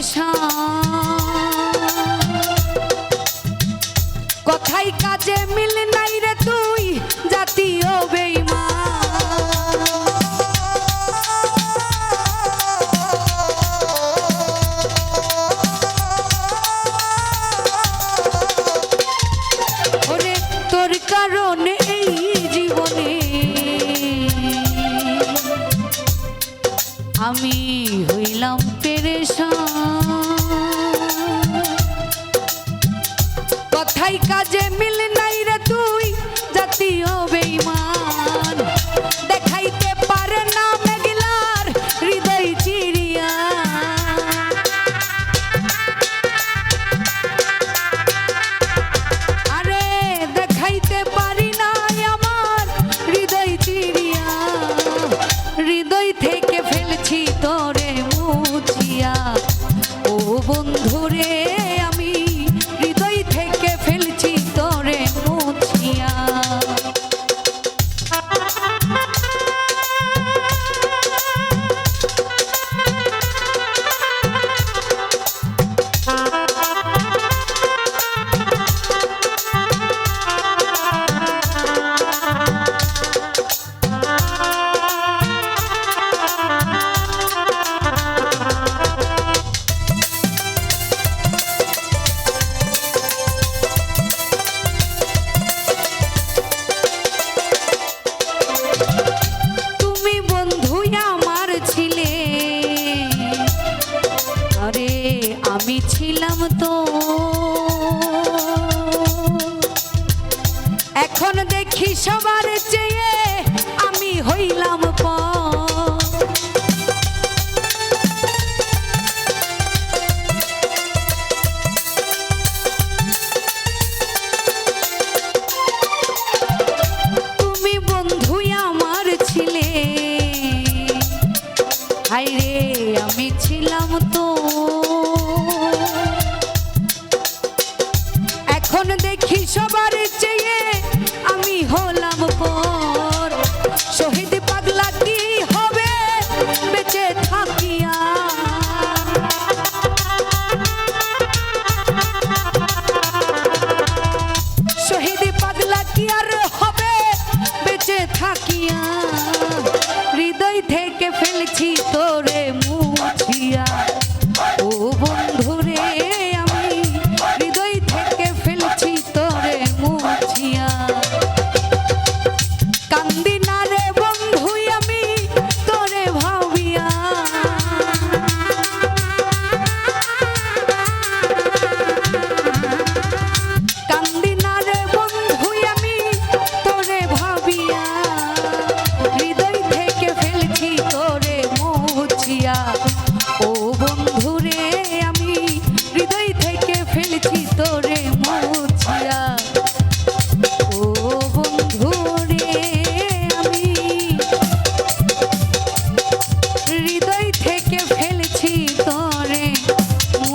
wish home. কাজে মিল নাই রে তুই, জাতীয় বেইমান। দেখাইতে পারে না মেঘলার হৃদয় চিড়িয়া। আরে দেখাইতে পারি না আমার হৃদয় চিড়িয়া। হৃদয় থেকে ফেলছি তোরে মুছিয়া। ও বন্ধুরে ছিলাম তো। এখন দেখি সবার চেয়ে আমি হইলাম bendito.